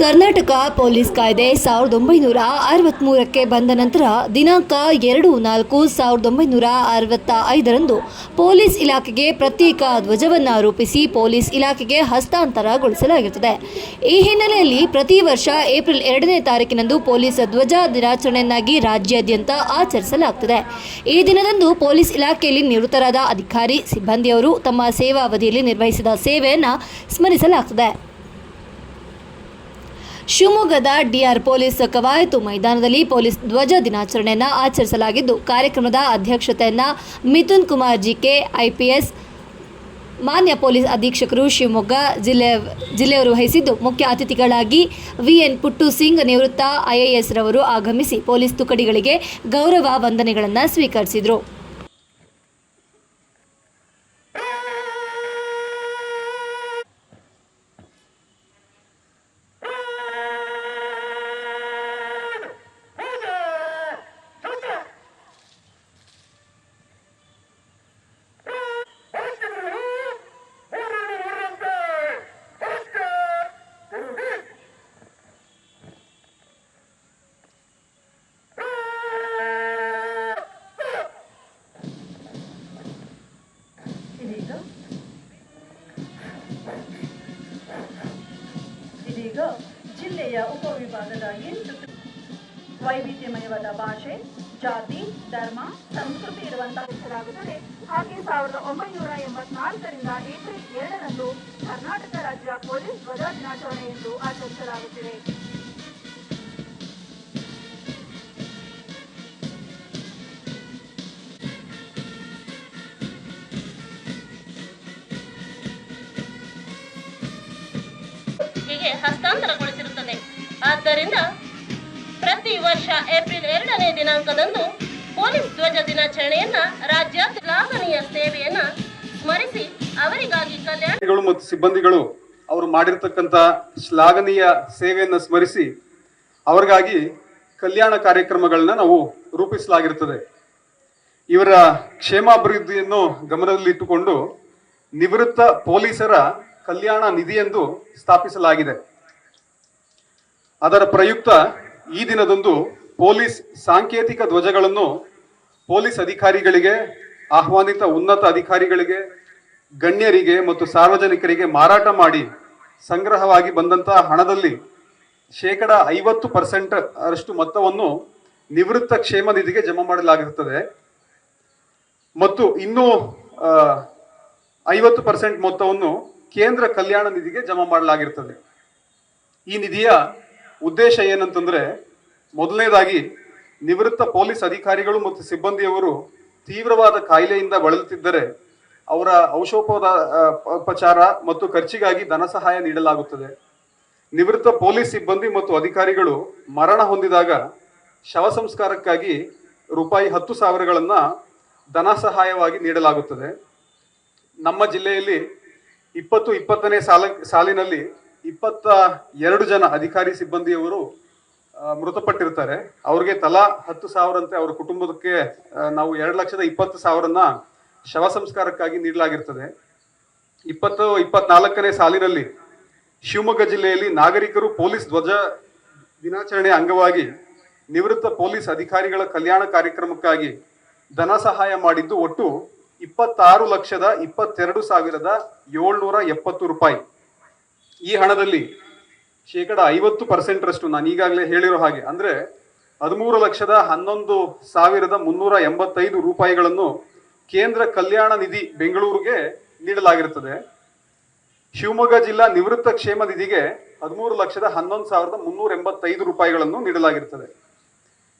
Karnataka police ಕಾಯ್ದೆ ಸಾವಿರದ ಒಂಬೈನೂರ ಅರವತ್ತ್ಮೂರಕ್ಕೆ ಬಂದ ನಂತರ ದಿನಾಂಕ ಎರಡು ನಾಲ್ಕು ಸಾವಿರದ ಒಂಬೈನೂರ ಅರವತ್ತ ಐದರಂದು ಪೊಲೀಸ್ ಇಲಾಖೆಗೆ ಪ್ರತ್ಯೇಕ ಧ್ವಜವನ್ನು ರೂಪಿಸಿ ಪೊಲೀಸ್ ಇಲಾಖೆಗೆ ಹಸ್ತಾಂತರಗೊಳಿಸಲಾಗಿರುತ್ತದೆ. ಈ ಹಿನ್ನೆಲೆಯಲ್ಲಿ ಪ್ರತಿ ವರ್ಷ ಏಪ್ರಿಲ್ ಎರಡನೇ ತಾರೀಕಿನಂದು ಪೊಲೀಸ್ ಧ್ವಜ ದಿನಾಚರಣೆಯನ್ನಾಗಿ ರಾಜ್ಯಾದ್ಯಂತ ಆಚರಿಸಲಾಗುತ್ತದೆ ಈ ದಿನದಂದು ಪೊಲೀಸ್ ಇಲಾಖೆಯಲ್ಲಿ ನಿವೃತ್ತರಾದ ಅಧಿಕಾರಿ, ಸಿಬ್ಬಂದಿಯವರು ತಮ್ಮ ಸೇವಾವಧಿಯಲ್ಲಿ ನಿರ್ವಹಿಸಿದ ಸೇವೆಯನ್ನು ಸ್ಮರಿಸಲಾಗುತ್ತದೆ ಶಿವಮೊಗ್ಗದ ಡಿಆರ್ ಪೊಲೀಸ್ ಕವಾಯತು ಮೈದಾನದಲ್ಲಿ ಪೊಲೀಸ್ ಧ್ವಜ ದಿನಾಚರಣೆಯನ್ನು ಆಚರಿಸಲಾಗಿದ್ದು, ಕಾರ್ಯಕ್ರಮದ ಅಧ್ಯಕ್ಷತೆಯನ್ನು ಮಿಥುನ್ ಕುಮಾರ್ ಜಿಕೆ, ಐಪಿಎಸ್ ಮಾನ್ಯ ಪೊಲೀಸ್ ಅಧೀಕ್ಷಕರು ಶಿವಮೊಗ್ಗ ಜಿಲ್ಲೆ, ಜಿಲ್ಲೆಯವರು ವಹಿಸಿದ್ದು. ಮುಖ್ಯ ಅತಿಥಿಗಳಾಗಿ ವಿಎನ್ ಪುಟ್ಟು ಸಿಂಗ್ ನಿವೃತ್ತ ಐಎಎಸ್ ರವರು ಆಗಮಿಸಿ ಪೊಲೀಸ್ ತುಕಡಿಗಳಿಗೆ ಗೌರವ ವಂದನೆಗಳನ್ನು ಸ್ವೀಕರಿಸಿದರು. ವೈವಿಧ್ಯಮಯವಾದ ಭಾಷೆ, ಜಾತಿ, ಧರ್ಮ, ಸಂಸ್ಕೃತಿ ಇರುವಂತಹ ಹೆಸರಾಗುತ್ತದೆ ಹಾಗೆ ಸಾವಿರದ ಒಂಬೈನೂರ ಎಂಬತ್ನಾಲ್ಕರಿಂದ ಏಪ್ರಿಲ್ ಎರಡರಂದು ಕರ್ನಾಟಕ ರಾಜ್ಯ ಪೊಲೀಸ್ ಧ್ವಜ ದಿನಾಚರಣೆ ಎಂದು ಆಚರಿಸಲಾಗುತ್ತಿದೆ. ಹೀಗೆ ಹಸ್ತಾಂತರಗೊಳಿಸಿರುತ್ತದೆ ಆದ್ದರಿಂದ ಪ್ರತಿ ವರ್ಷ ಏಪ್ರಿಲ್ ಎರಡನೇ ದಿನಾಂಕದಂದು ಪೊಲೀಸ್ ಧ್ವಜ ದಿನಾಚರಣೆಯನ್ನ ರಾಜ್ಯ ಶ್ಲಾಘನೀಯ ಸೇವೆಯನ್ನ ಸ್ಮರಿಸಿ ಅವರಿಗಾಗಿ ಕಲ್ಯಾಣ ಮತ್ತು ಸಿಬ್ಬಂದಿಗಳು ಅವರು ಮಾಡಿರ್ತಕ್ಕಂಥ ಶ್ಲಾಘನೀಯ ಸೇವೆಯನ್ನು ಸ್ಮರಿಸಿ ಅವರಿಗಾಗಿ ಕಲ್ಯಾಣ ಕಾರ್ಯಕ್ರಮಗಳನ್ನ ನಾವು ರೂಪಿಸಲಾಗಿರುತ್ತದೆ ಇವರ ಕ್ಷೇಮಾಭಿವೃದ್ಧಿಯನ್ನು ಗಮನದಲ್ಲಿಟ್ಟುಕೊಂಡು ನಿವೃತ್ತ ಪೊಲೀಸರ ಕಲ್ಯಾಣ ನಿಧಿಯೆಂದು ಸ್ಥಾಪಿಸಲಾಗಿದೆ. ಅದರ ಪ್ರಯುಕ್ತ ಈ ದಿನದಂದು ಪೊಲೀಸ್ ಸಾಂಕೇತಿಕ ಧ್ವಜಗಳನ್ನು ಪೊಲೀಸ್ ಅಧಿಕಾರಿಗಳಿಗೆ, ಆಹ್ವಾನಿತ ಉನ್ನತ ಅಧಿಕಾರಿಗಳಿಗೆ, ಗಣ್ಯರಿಗೆ ಮತ್ತು ಸಾರ್ವಜನಿಕರಿಗೆ ಮಾರಾಟ ಮಾಡಿ ಸಂಗ್ರಹವಾಗಿ ಬಂದಂತಹ ಹಣದಲ್ಲಿ ಶೇಕಡ ಐವತ್ತು ಪರ್ಸೆಂಟ್ ಅಷ್ಟು ಮೊತ್ತವನ್ನು ನಿವೃತ್ತ ಕ್ಷೇಮ ನಿಧಿಗೆ ಜಮಾ ಮಾಡಲಾಗಿರುತ್ತದೆ ಮತ್ತು ಇನ್ನೂ ಐವತ್ತು ಪರ್ಸೆಂಟ್ ಮೊತ್ತವನ್ನು ಕೇಂದ್ರ ಕಲ್ಯಾಣ ನಿಧಿಗೆ ಜಮಾ ಮಾಡಲಾಗಿರುತ್ತದೆ ಈ ನಿಧಿಯ ಉದ್ದೇಶ ಏನಂತಂದ್ರೆ, ಮೊದಲನೇದಾಗಿ ನಿವೃತ್ತ ಪೊಲೀಸ್ ಅಧಿಕಾರಿಗಳು ಮತ್ತು ಸಿಬ್ಬಂದಿಯವರು ತೀವ್ರವಾದ ಕಾಯಿಲೆಯಿಂದ ಬಳಲುತ್ತಿದ್ದರೆ ಅವರ ಔಷೋಪದ ಉಪಚಾರ ಮತ್ತು ಖರ್ಚಿಗಾಗಿ ಧನ ಸಹಾಯ ನೀಡಲಾಗುತ್ತದೆ. ನಿವೃತ್ತ ಪೊಲೀಸ್ ಸಿಬ್ಬಂದಿ ಮತ್ತು ಅಧಿಕಾರಿಗಳು ಮರಣ ಹೊಂದಿದಾಗ ಶವ ಸಂಸ್ಕಾರಕ್ಕಾಗಿ ರೂಪಾಯಿ ಹತ್ತು ಸಾವಿರಗಳನ್ನ ಧನ ಸಹಾಯವಾಗಿ ನೀಡಲಾಗುತ್ತದೆ. ನಮ್ಮ ಜಿಲ್ಲೆಯಲ್ಲಿ ಇಪ್ಪತ್ತು ಇಪ್ಪತ್ತನೇ ಸಾಲ, ಸಾಲಿನಲ್ಲಿ ಇಪ್ಪತ್ತ ಎರಡು ಜನ ಅಧಿಕಾರಿ ಸಿಬ್ಬಂದಿಯವರು ಮೃತಪಟ್ಟಿರ್ತಾರೆ. ಅವ್ರಿಗೆ ತಲಾ ಹತ್ತು ಸಾವಿರಂತೆ ಅವರ ಕುಟುಂಬಕ್ಕೆ ನಾವು ಎರಡು ಲಕ್ಷದ ಇಪ್ಪತ್ತು ಸಾವಿರನ ಶವ ಸಂಸ್ಕಾರಕ್ಕಾಗಿ ನೀಡಲಾಗಿರ್ತದೆ. ಇಪ್ಪತ್ತು, ಇಪ್ಪತ್ನಾಲ್ಕನೇ ಸಾಲಿನಲ್ಲಿ ಶಿವಮೊಗ್ಗ ಜಿಲ್ಲೆಯಲ್ಲಿ ನಾಗರಿಕರು ಪೊಲೀಸ್ ಧ್ವಜ ದಿನಾಚರಣೆ ಅಂಗವಾಗಿ ನಿವೃತ್ತ ಪೊಲೀಸ್ ಅಧಿಕಾರಿಗಳ ಕಲ್ಯಾಣ ಕಾರ್ಯಕ್ರಮಕ್ಕಾಗಿ ಧನ ಸಹಾಯ ಮಾಡಿದ್ದು ಒಟ್ಟು ಇಪ್ಪತ್ತಾರು ಲಕ್ಷದ ಇಪ್ಪತ್ತೆರಡು ಸಾವಿರದ ಏಳ್ನೂರ ಎಪ್ಪತ್ತು ರೂಪಾಯಿ. ಈ ಹಣದಲ್ಲಿ ಶೇಕಡ ಐವತ್ತು ಪರ್ಸೆಂಟ್ ರಷ್ಟು ನಾನು ಈಗಾಗಲೇ ಹೇಳಿರೋ ಹಾಗೆ, ಅಂದ್ರೆ ಹದಿಮೂರು ಲಕ್ಷದ ಹನ್ನೊಂದು ಸಾವಿರದ ಮುನ್ನೂರ ಎಂಬತ್ತೈದು ರೂಪಾಯಿಗಳನ್ನು ಕೇಂದ್ರ ಕಲ್ಯಾಣ ನಿಧಿ ಬೆಂಗಳೂರಿಗೆ ನೀಡಲಾಗಿರುತ್ತದೆ. ಶಿವಮೊಗ್ಗ ಜಿಲ್ಲಾ ನಿವೃತ್ತ ಕ್ಷೇಮ ನಿಧಿಗೆ ಹದಿಮೂರು ಲಕ್ಷದ ಹನ್ನೊಂದು ಸಾವಿರದ ಮುನ್ನೂರ ಎಂಬತ್ತೈದು ರೂಪಾಯಿಗಳನ್ನು ನೀಡಲಾಗಿರುತ್ತದೆ.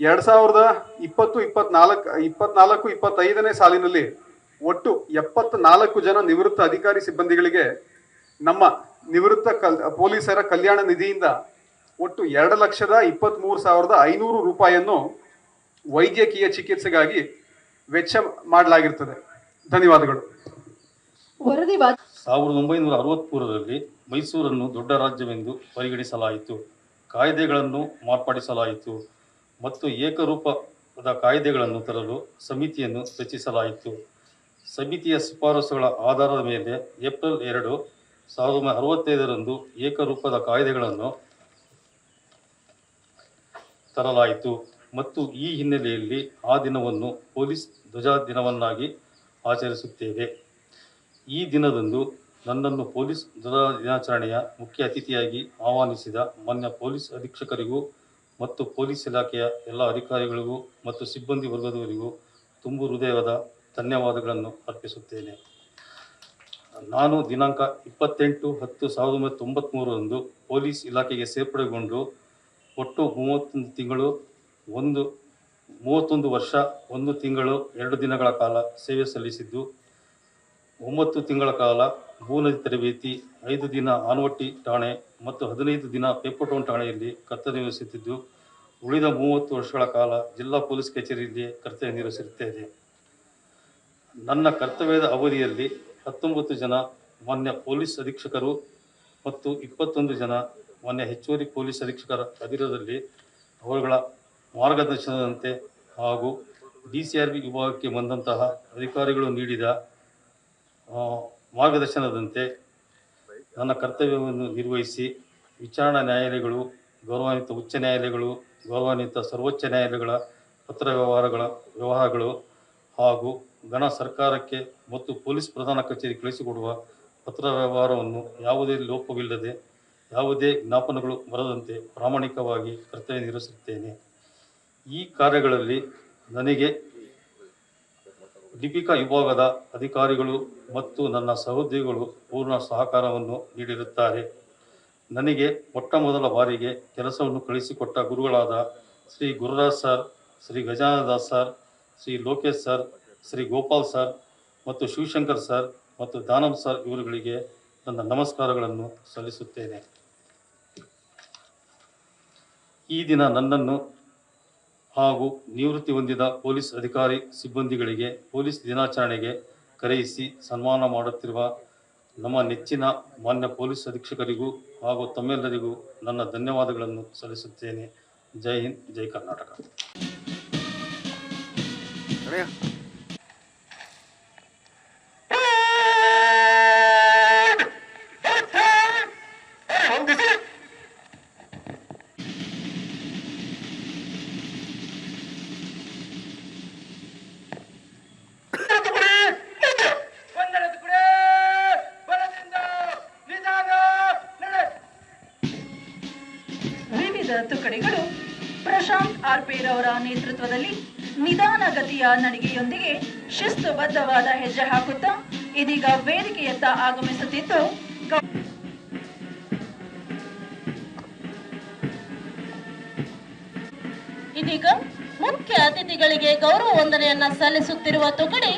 ಎರಡ್ ಸಾವಿರದ ಇಪ್ಪತ್ತು, ಇಪ್ಪತ್ನಾಲ್ಕು ಇಪ್ಪತ್ನಾಲ್ಕು, ಇಪ್ಪತ್ತೈದನೇ ಸಾಲಿನಲ್ಲಿ ಒಟ್ಟು ಎಪ್ಪತ್ನಾಲ್ಕು ಜನ ನಿವೃತ್ತ ಅಧಿಕಾರಿ ಸಿಬ್ಬಂದಿಗಳಿಗೆ ನಮ್ಮ ನಿವೃತ್ತ ಕಲ್ ಪೊಲೀಸರ ಕಲ್ಯಾಣ ನಿಧಿಯಿಂದ ಒಟ್ಟು ಎರಡು ಲಕ್ಷದ ಇಪ್ಪತ್ತ್ ಮೂರು ಸಾವಿರದ ಐನೂರು ರೂಪಾಯಿಯನ್ನು ವೈದ್ಯಕೀಯ ಚಿಕಿತ್ಸೆಗಾಗಿ ವೆಚ್ಚ ಮಾಡಲಾಗಿರ್ತದೆ. ಧನ್ಯವಾದಗಳು. ವರದಿ ಸಾವಿರದ ಒಂಬೈನೂರ ಅರವತ್ತ್ಮೂರರಲ್ಲಿ ಮೈಸೂರನ್ನು ದೊಡ್ಡ ರಾಜ್ಯವೆಂದು ಪರಿಗಣಿಸಲಾಯಿತು. ಕಾಯ್ದೆಗಳನ್ನು ಮಾರ್ಪಡಿಸಲಾಯಿತು ಮತ್ತು ಏಕರೂಪದ ಕಾಯ್ದೆಗಳನ್ನು ತರಲು ಸಮಿತಿಯನ್ನು ರಚಿಸಲಾಯಿತು. ಸಮಿತಿಯ ಶಿಫಾರಸುಗಳ ಆಧಾರದ ಮೇಲೆ ಏಪ್ರಿಲ್ ಎರಡು ಸಾವಿರದ ಒಂಬೈನೂರ ಅರವತ್ತೈದರಂದು ಏಕರೂಪದ ಕಾಯ್ದೆಗಳನ್ನು ತರಲಾಯಿತು ಮತ್ತು ಈ ಹಿನ್ನೆಲೆಯಲ್ಲಿ ಆ ದಿನವನ್ನು ಪೊಲೀಸ್ ಧ್ವಜ ದಿನವನ್ನಾಗಿ ಆಚರಿಸುತ್ತೇವೆ. ಈ ದಿನದಂದು ನನ್ನನ್ನು ಪೊಲೀಸ್ ಧ್ವಜ ದಿನಾಚರಣೆಯ ಮುಖ್ಯ ಅತಿಥಿಯಾಗಿ ಆಹ್ವಾನಿಸಿದ ಮಾನ್ಯ ಪೊಲೀಸ್ ಅಧೀಕ್ಷಕರಿಗೂ ಮತ್ತು ಪೊಲೀಸ್ ಇಲಾಖೆಯ ಎಲ್ಲ ಅಧಿಕಾರಿಗಳಿಗೂ ಮತ್ತು ಸಿಬ್ಬಂದಿ ವರ್ಗದವರಿಗೂ ತುಂಬು ಹೃದಯದ ಧನ್ಯವಾದಗಳನ್ನು ಅರ್ಪಿಸುತ್ತೇನೆ. ನಾನು ದಿನಾಂಕ ಇಪ್ಪತ್ತೆಂಟು ಹತ್ತು ಸಾವಿರದ ಒಂಬೈನೂರ ತೊಂಬತ್ತ್ಮೂರರಂದು ಪೊಲೀಸ್ ಇಲಾಖೆಗೆ ಸೇರ್ಪಡೆಗೊಂಡು ಒಟ್ಟು ಮೂವತ್ತೊಂದು ತಿಂಗಳು, ಒಂದು, ಮೂವತ್ತೊಂದು ವರ್ಷ, ಒಂದು ತಿಂಗಳು, ಎರಡು ದಿನಗಳ ಕಾಲ ಸೇವೆ ಸಲ್ಲಿಸಿದ್ದು, ಒಂಬತ್ತು ತಿಂಗಳ ಕಾಲ ಭೂನದಿ ತರಬೇತಿ, ಐದು ದಿನ ಆನವಟ್ಟಿ ಠಾಣೆ ಮತ್ತು ಹದಿನೈದು ದಿನ ಪೇಪರ್ಟೌನ್ ಠಾಣೆಯಲ್ಲಿ ಕರ್ತವ್ಯ ನಿರ್ವಹಿಸುತ್ತಿದ್ದು, ಉಳಿದ ಮೂವತ್ತು ವರ್ಷಗಳ ಕಾಲ ಜಿಲ್ಲಾ ಪೊಲೀಸ್ ಕಚೇರಿಯಲ್ಲಿ ಕರ್ತವ್ಯ ನಿರ್ವಹಿಸುತ್ತೇನೆ ನನ್ನ ಕರ್ತವ್ಯದ ಅವಧಿಯಲ್ಲಿ ಹತ್ತೊಂಬತ್ತು ಜನ, ಮಾನ್ಯ ಪೊಲೀಸ್ ಅಧೀಕ್ಷಕರು ಮತ್ತು ಇಪ್ಪತ್ತೊಂದು ಜನ, ಮಾನ್ಯ ಹೆಚ್ಚುವರಿ ಪೊಲೀಸ್ ಅಧೀಕ್ಷಕರ ಅಧೀನದಲ್ಲಿ ಅವರುಗಳ ಮಾರ್ಗದರ್ಶನದಂತೆ ಹಾಗೂ ಡಿ ಸಿ ಆರ್ ಬಿ ವಿಭಾಗಕ್ಕೆ ಬಂದಂತಹ ಅಧಿಕಾರಿಗಳು ನೀಡಿದ ಮಾರ್ಗದರ್ಶನದಂತೆ ನನ್ನ ಕರ್ತವ್ಯವನ್ನು ನಿರ್ವಹಿಸಿ ವಿಚಾರಣಾ ನ್ಯಾಯಾಲಯಗಳು, ಗೌರವಾನ್ವಿತ ಉಚ್ಚ ನ್ಯಾಯಾಲಯಗಳು, ಗೌರವಾನ್ವಿತ ಸರ್ವೋಚ್ಚ ನ್ಯಾಯಾಲಯಗಳ ಪತ್ರ ವ್ಯವಹಾರಗಳ ವ್ಯವಹಾರಗಳು ಹಾಗೂ ಗಣ ಸರ್ಕಾರಕ್ಕೆ ಮತ್ತು ಪೊಲೀಸ್ ಪ್ರಧಾನ ಕಚೇರಿ ಕಳಿಸಿಕೊಡುವ ಪತ್ರ ವ್ಯವಹಾರವನ್ನು ಯಾವುದೇ ಲೋಪವಿಲ್ಲದೆ, ಯಾವುದೇ ಜ್ಞಾಪನಗಳು ಬರದಂತೆ ಪ್ರಾಮಾಣಿಕವಾಗಿ ಕರ್ತವ್ಯ ನಿರ್ವಹಿಸುತ್ತೇನೆ. ಈ ಕಾರ್ಯಗಳಲ್ಲಿ ನನಗೆ ದೀಪಿಕಾ ವಿಭಾಗದ ಅಧಿಕಾರಿಗಳು ಮತ್ತು ನನ್ನ ಸಹೋದ್ಯೋಗಿಗಳು ಪೂರ್ಣ ಸಹಕಾರವನ್ನು ನೀಡಿರುತ್ತಾರೆ. ನನಗೆ ಮೊಟ್ಟ ಮೊದಲ ಬಾರಿಗೆ ಕೆಲಸವನ್ನು ಕಳಿಸಿಕೊಟ್ಟ ಗುರುಗಳಾದ Shri Gururaj sir, Shri Gajanadas sir, Shri Lokesh sir Shri Gopal sir ಮತ್ತು ಶಿವಶಂಕರ್ ಸರ್ ಮತ್ತು ದಾನಂ ಸರ್ ಇವರುಗಳಿಗೆ ನನ್ನ ನಮಸ್ಕಾರಗಳನ್ನು ಸಲ್ಲಿಸುತ್ತೇನೆ. ಈ ದಿನ ನನ್ನನ್ನು ಹಾಗೂ ನಿವೃತ್ತಿ ಹೊಂದಿದ ಪೊಲೀಸ್ ಅಧಿಕಾರಿ ಸಿಬ್ಬಂದಿಗಳಿಗೆ ಪೊಲೀಸ್ ದಿನಾಚರಣೆಗೆ ಕರೆಯಿಸಿ ಸನ್ಮಾನ ಮಾಡುತ್ತಿರುವ ನಮ್ಮ ನೆಚ್ಚಿನ ಮಾನ್ಯ ಪೊಲೀಸ್ ಅಧೀಕ್ಷಕರಿಗೂ ಹಾಗೂ ತಮ್ಮೆಲ್ಲರಿಗೂ ನನ್ನ ಧನ್ಯವಾದಗಳನ್ನು ಸಲ್ಲಿಸುತ್ತೇನೆ. ಜೈ ಹಿಂದ್, ಜೈ ಕರ್ನಾಟಕ. ತುಕಡಿಗಳು ಪ್ರಶಾಂತ್ ಆರ್ಪೇರ್ ಅವರ ನೇತೃತ್ವದಲ್ಲಿ ನಿಧಾನಗತಿಯ ನಡಿಗೆಯೊಂದಿಗೆ ಶಿಸ್ತುಬದ್ಧವಾದ ಹೆಜ್ಜೆ ಹಾಕುತ್ತಾ ಇದೀಗ ವೇದಿಕೆಯತ್ತ ಆಗಮಿಸುತ್ತಿದ್ದು ಇದೀಗ ಮುಖ್ಯ ಅತಿಥಿಗಳಿಗೆ ಗೌರವ ವಂದನೆಯನ್ನ ಸಲ್ಲಿಸುತ್ತಿರುವ ತುಕಡಿ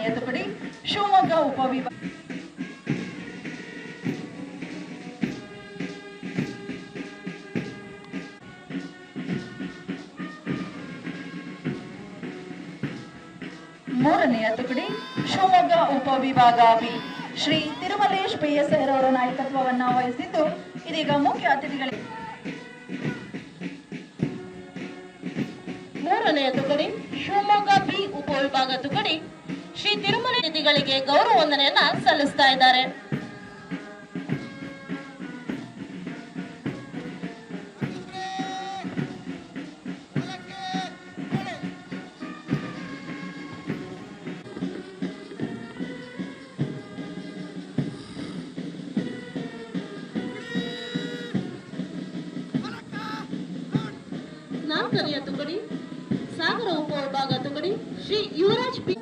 ಎರಡನೆಯ ತುಕಡಿ ಶಿವಮೊಗ್ಗ ಉಪವಿಭಾಗ ಮೂರನೆಯ ತುಕಡಿ ಶಿವಮೊಗ್ಗ ಉಪವಿಭಾಗ B Shri Tirumalesh P S ಅವರ ನಾಯಕತ್ವವನ್ನ ವಹಿಸಿದ್ದು ಇದೀಗ ಮುಖ್ಯ ಅತಿಥಿಗಳಿಗೆ ಮೂರನೆಯ ತುಕಡಿ ಶಿವಮೊಗ್ಗ ಬಿ ಉಪವಿಭಾಗ ತುಕಡಿ ಶ್ರೀ ತಿರುಮಲ ನಿಧಿಗಳಿಗೆ ಗೌರವ ವಂದನೆಯನ್ನ ಸಲ್ಲಿಸ್ತಾ ಇದ್ದಾರೆ. ನಾಲ್ಕನೆಯ ತುಕಡಿ, ಸಾಗರ ಉಪವಿಭಾಗ ತುಕಡಿ, ಶ್ರೀ ಯುವರಾಜ್ ಪಿ.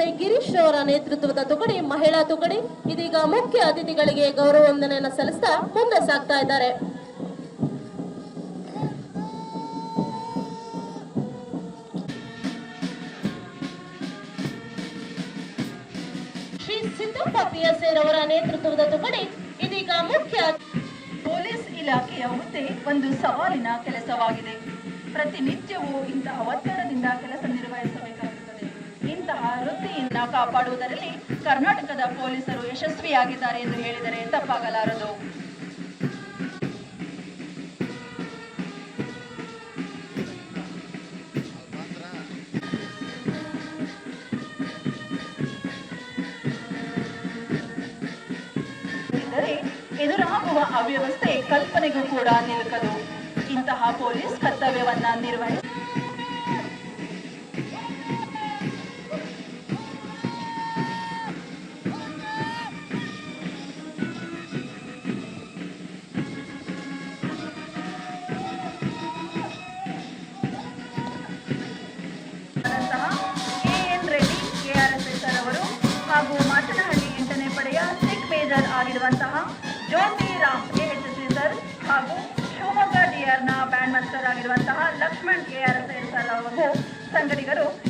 ಆರ್ಎಸ್ಐ ಗಿರೀಶ್ ಅವರ ನೇತೃತ್ವದ ತುಕಡಿ, ಮಹಿಳಾ ತುಕಡಿ, ಇದೀಗ ಮುಖ್ಯ ಅತಿಥಿಗಳಿಗೆ ಗೌರವ ವಂದನೆಯನ್ನ ಸಲ್ಲಿಸ್ತಾ ಮುಂದೆ ಸಾಗ್ತಾ ಇದ್ದಾರೆ. ಶ್ರೀ ಸಿದ್ದಪ್ಪ ಪಿ ಎಸ್ ಅವರ ನೇತೃತ್ವದ ತುಕಡಿ, ಇದೀಗ ಮುಖ್ಯ ಇಲಾಖೆಯ ಹುದ್ದೆ ಒಂದು ಸವಾಲಿನ ಕೆಲಸವಾಗಿದೆ. ಪ್ರತಿನಿತ್ಯವೂ ಇಂತಹ ಒತ್ತಡದಿಂದ ಕಾಪಾಡುವುದರಲ್ಲಿ ಕರ್ನಾಟಕದ ಪೊಲೀಸರು ಯಶಸ್ವಿಯಾಗಿದ್ದಾರೆ ಎಂದು ಹೇಳಿದರೆ ತಪ್ಪಾಗಲಾರದು. ಎದುರಾಗುವ ಅವ್ಯವಸ್ಥೆ ಕಲ್ಪನೆಗೂ ಕೂಡ ನಿಲುಕದು. ಇಂತಹ ಪೊಲೀಸ್ ಕರ್ತವ್ಯವನ್ನ ನಿರ್ವಹಿಸಿ ಶಿವಮೊಗ್ಗ ಲಕ್ಷ್ಮಣ್ ಒಂದು ಸರ್ ಅವರು ಸಂಗಡಿಗರು.